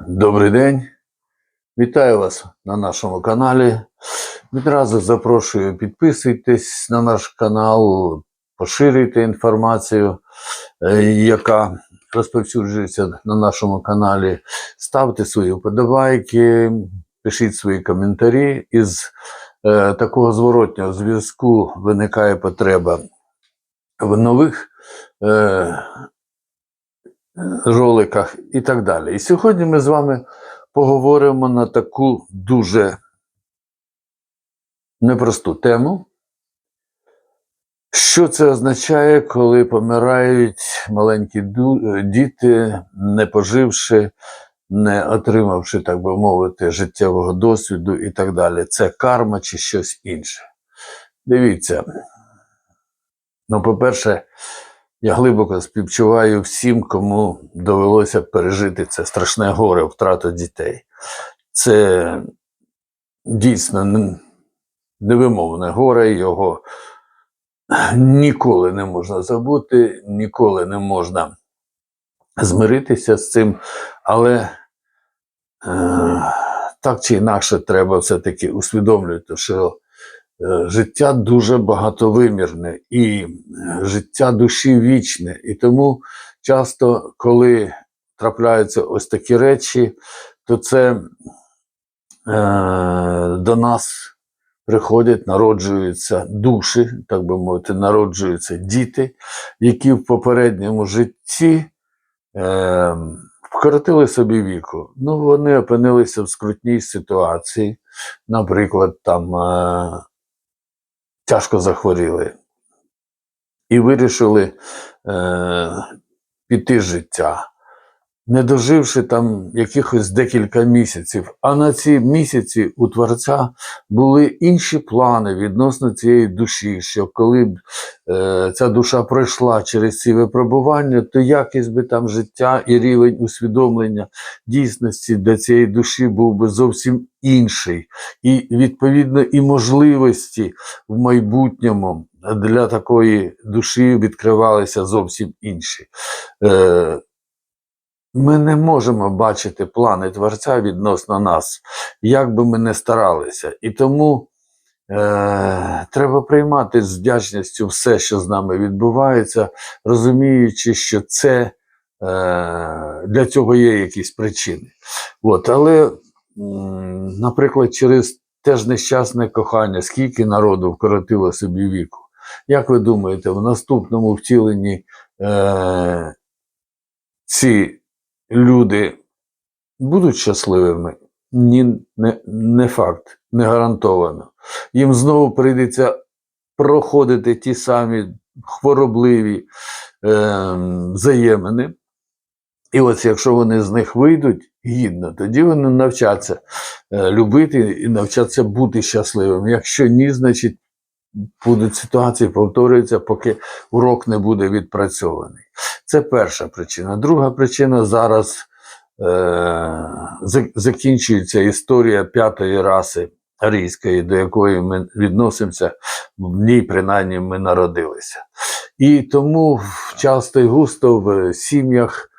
Добрий день. Вітаю вас на нашому каналі. Відразу запрошую підписуйтесь на наш канал, поширюйте інформацію, е, яка розповсюджується на нашому каналі. Ставте свої вподобайки, пишіть свої коментарі. Із е, такого зворотнього зв'язку виникає потреба в нових. Е, роликах і так далі. І сьогодні ми з вами поговоримо на таку дуже непросту тему. Що це означає, коли помирають маленькі діти, не поживши, не отримавши, так би мовити, життєвого досвіду і так далі? Це карма чи щось інше? Дивіться. Ну, по-перше, я глибоко співчуваю всім, кому довелося пережити це страшне горе, втрату дітей. Це дійсно невимовне горе, його ніколи не можна забути, ніколи не можна змиритися з цим, але е, так чи інакше треба все-таки усвідомлювати, що життя дуже багатовимірне і е, життя душі вічне. І тому часто, коли трапляються ось такі речі, то це е, до нас приходять, народжуються душі, так би мовити, народжуються діти, які в попередньому житті. Е, Вкоротили собі віку. Ну, вони опинилися в скрутній ситуації. Наприклад, там е, тяжко захворіли. І вирішили е, піти життя, не доживши там якихось декілька місяців. А на ці місяці у Творця були інші плани відносно цієї душі, що коли б е, ця душа пройшла через ці випробування, то якість би там життя і рівень усвідомлення дійсності для цієї душі був би зовсім інший. І відповідно і можливості в майбутньому для такої душі відкривалися зовсім інші. Е, ми не можемо бачити плани Творця відносно нас, як би ми не старалися. І тому е, треба приймати з вдячністю все, що з нами відбувається, розуміючи, що це е, для цього є якісь причини. От, але, м, наприклад, через теж нещасне кохання, скільки народу вкоротило собі віку. Як ви думаєте, в наступному втіленні е, ці люди будуть щасливими? Ні, не, не факт, не гарантовано. Їм знову прийдеться проходити ті самі хворобливі е, взаємини. І ось якщо вони з них вийдуть гідно, тоді вони навчаться е, любити і навчаться бути щасливими. Якщо ні, значить будуть ситуації, повторюються, поки урок не буде відпрацьований. Це перша причина. Друга причина зараз е, закінчується історія п'ятої раси арійської, до якої ми відносимося, в ній принаймні ми народилися. І тому часто і густо в сім'ях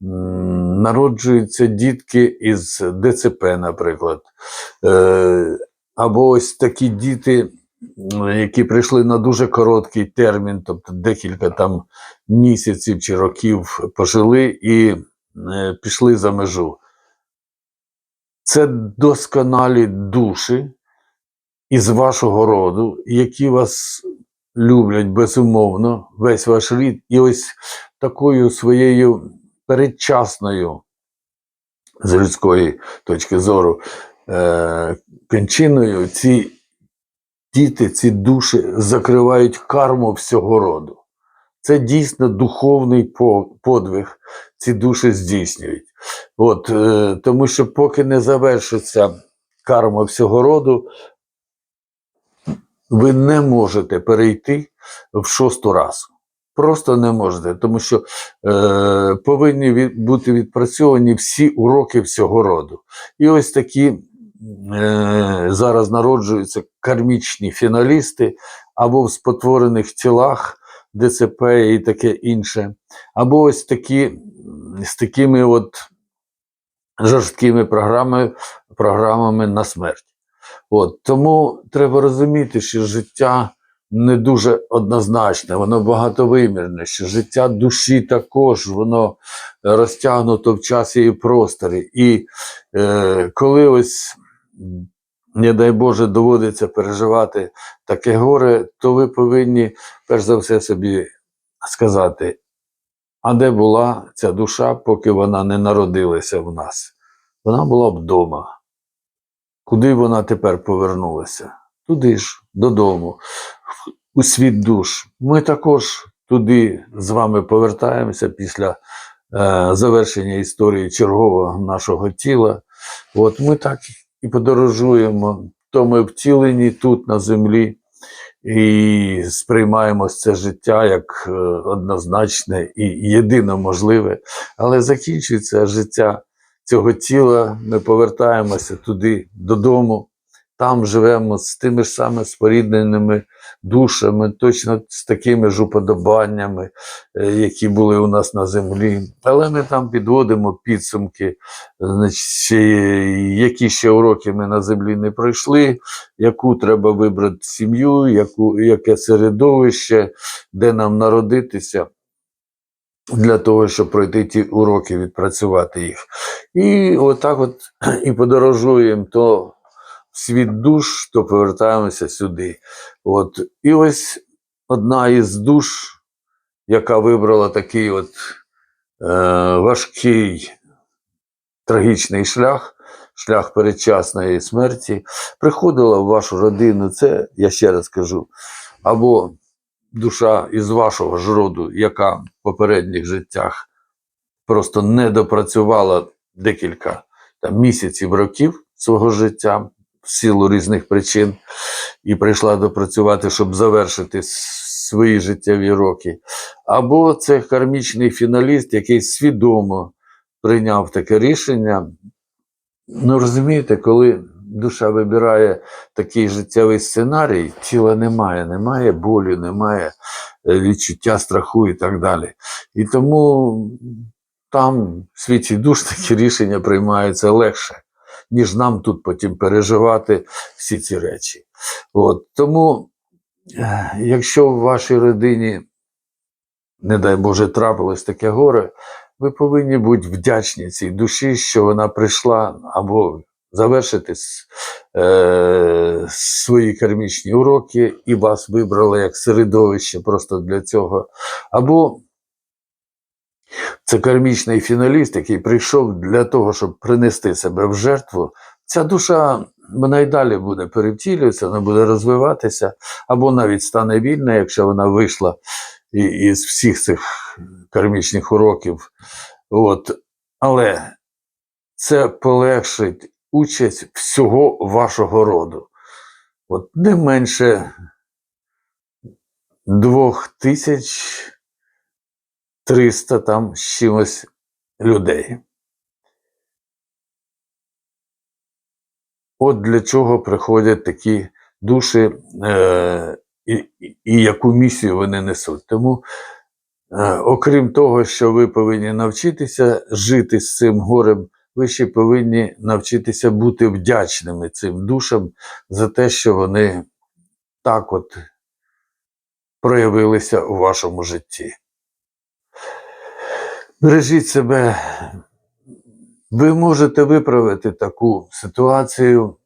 народжуються дітки із ДЦП, наприклад. Е, або ось такі діти, які прийшли на дуже короткий термін, тобто декілька там місяців чи років пожили і е, пішли за межу. Це досконалі душі із вашого роду, які вас люблять безумовно, весь ваш рід, і ось такою своєю передчасною з людської точки зору е, кончиною ці діти, ці душі закривають карму всього роду. Це дійсно духовний подвиг, ці душі здійснюють. От, е, тому що поки не завершиться карма всього роду, ви не можете перейти в шосту расу. Просто не можете, тому що е, повинні від, бути відпрацьовані всі уроки всього роду. І ось такі зараз народжуються кармічні фіналісти або в спотворених тілах ДЦП і таке інше, або ось такі з такими от жорсткими програмами, програмами на смерть. От, тому треба розуміти, що життя не дуже однозначне, воно багатовимірне, що життя душі також воно розтягнуто в часі і просторі. І е, коли ось, не дай Боже, доводиться переживати таке горе, то ви повинні перш за все собі сказати, а де була ця душа, поки вона не народилася в нас? Вона була вдома. Куди вона тепер повернулася? Туди ж, додому, у світ душ. Ми також туди з вами повертаємося після е, завершення історії чергового нашого тіла. От ми так і подорожуємо, то ми втілені тут на землі і сприймаємо це життя як е, однозначне і єдино можливе, але закінчується життя цього тіла, ми повертаємося туди додому, там живемо з тими ж самими спорідненими душами, точно з такими ж уподобаннями, е, які були у нас на землі. Але ми там підводимо підсумки, значить, які ще уроки ми на землі не пройшли, яку треба вибрати сім'ю, яку, яке середовище, де нам народитися. Для того, щоб пройти ті уроки, відпрацювати їх. І отак от і подорожуємо то світ душ, то повертаємося сюди. От. І ось одна із душ, яка вибрала такий от е, важкий трагічний шлях, шлях передчасної смерті, приходила в вашу родину. Це, я ще раз кажу, або душа із вашого ж роду, яка в попередніх життях просто не допрацювала декілька там, місяців, років свого життя в силу різних причин, і прийшла допрацювати, щоб завершити свої життєві роки. Або це кармічний фіналіст, який свідомо прийняв таке рішення. Ну, розумієте, коли душа вибирає такий життєвий сценарій, тіла немає, немає болю, немає е, відчуття страху і так далі. І тому там в світі душ такі рішення приймаються легше, ніж нам тут потім переживати всі ці речі. От. Тому, е, якщо в вашій родині, не дай Боже, трапилось таке горе, ви повинні бути вдячні цій душі, що вона прийшла або завершити е, свої кармічні уроки і вас вибрали як середовище просто для цього. Або це кармічний фіналіст, який прийшов для того, щоб принести себе в жертву. Ця душа вона й далі буде перевтілюватися, вона буде розвиватися, або навіть стане вільна, якщо вона вийшла із всіх цих кармічних уроків. От. Але це полегшить участь всього вашого роду. От не менше двох тисяч 300 там з чимось людей. От для чого приходять такі душі, е, і, і, яку місію вони несуть. Тому, е, окрім того, що ви повинні навчитися жити з цим горем, ви ще повинні навчитися бути вдячними цим душам за те, що вони так от проявилися у вашому житті. Бережіть себе. Ви можете виправити таку ситуацію,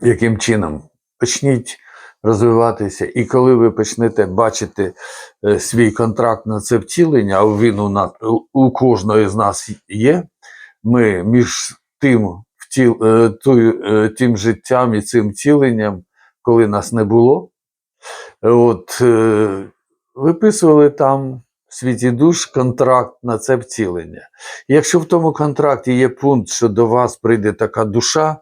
яким чином? Почніть розвиватися, і коли ви почнете бачити е, свій контракт на це втілення, а він у нас у- кожного з нас є, ми між тим, втіл, е, е, тим життям і цим втіленням, коли нас не було, от, е, виписували там в світі душ контракт на це втілення. І Якщо в тому контракті є пункт, що до вас прийде така душа,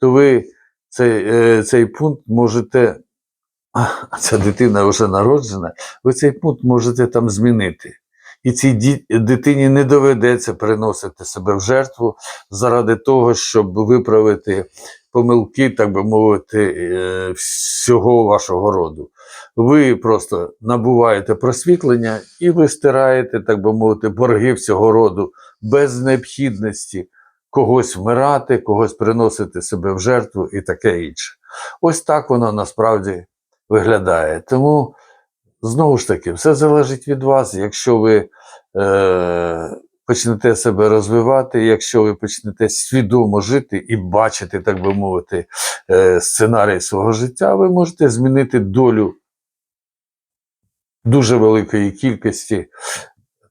то ви цей, е, цей пункт можете, а ця дитина вже народжена, ви цей пункт можете там змінити. І цій дитині не доведеться приносити себе в жертву заради того, щоб виправити помилки, так би мовити, е, всього вашого роду. Ви просто набуваєте просвітлення і ви стираєте, так би мовити, борги всього роду без необхідності когось вмирати, когось приносити себе в жертву і таке інше. Ось так воно насправді виглядає. Тому, знову ж таки, все залежить від вас. Якщо ви е, почнете себе розвивати, якщо ви почнете свідомо жити і бачити, так би мовити, е, сценарій свого життя, ви можете змінити долю дуже великої кількості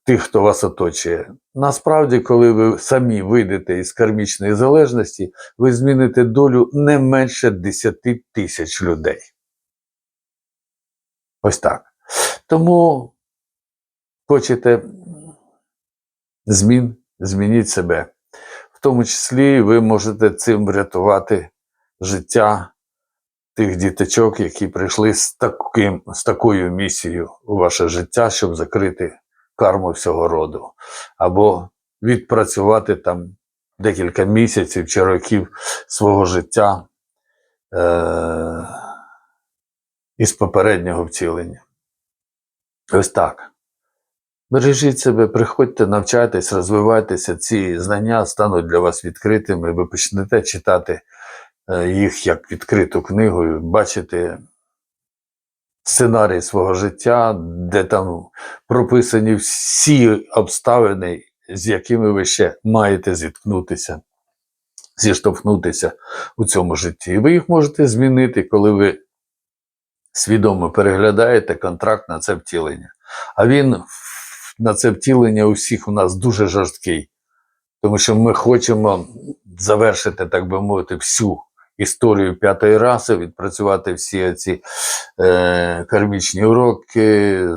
тих, хто вас оточує. Насправді, коли ви самі вийдете із кармічної залежності, ви зміните долю не менше 10 тисяч людей. Ось так. Тому хочете змін, змініть себе. В тому числі ви можете цим врятувати життя тих діточок, які прийшли з, таким, з такою місією у ваше життя, щоб закрити карму всього роду, або відпрацювати там декілька місяців чи років свого життя е- із попереднього втілення. Ось так. Бережіть себе, приходьте, навчайтесь, розвивайтеся, ці знання стануть для вас відкритими, ви почнете читати їх як відкриту книгу, і бачите сценарій свого життя, де там прописані всі обставини, з якими ви ще маєте зіткнутися, зіштовхнутися у цьому житті. І ви їх можете змінити, коли ви свідомо переглядаєте контракт на це втілення. А він на це втілення у всіх у нас дуже жорсткий, тому що ми хочемо завершити, так би мовити, всю історію п'ятої раси, відпрацювати всі ці е, кармічні уроки,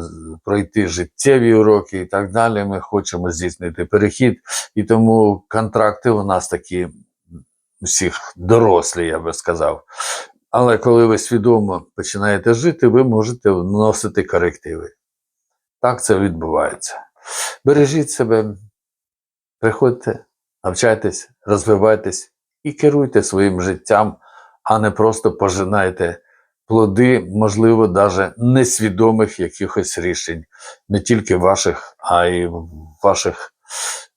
пройти життєві уроки і так далі. Ми хочемо здійснити перехід, і тому контракти у нас такі всіх дорослі, я би сказав. Але коли ви свідомо починаєте жити, ви можете вносити корективи. Так це відбувається. Бережіть себе, приходьте, навчайтесь, розвивайтесь і керуйте своїм життям, а не просто пожинайте плоди, можливо, навіть несвідомих якихось рішень, не тільки ваших, а й ваших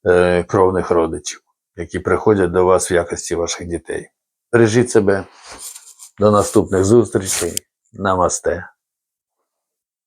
е, кровних родичів, які приходять до вас в якості ваших дітей. Бережіть себе. До наступних зустрічей. Намасте.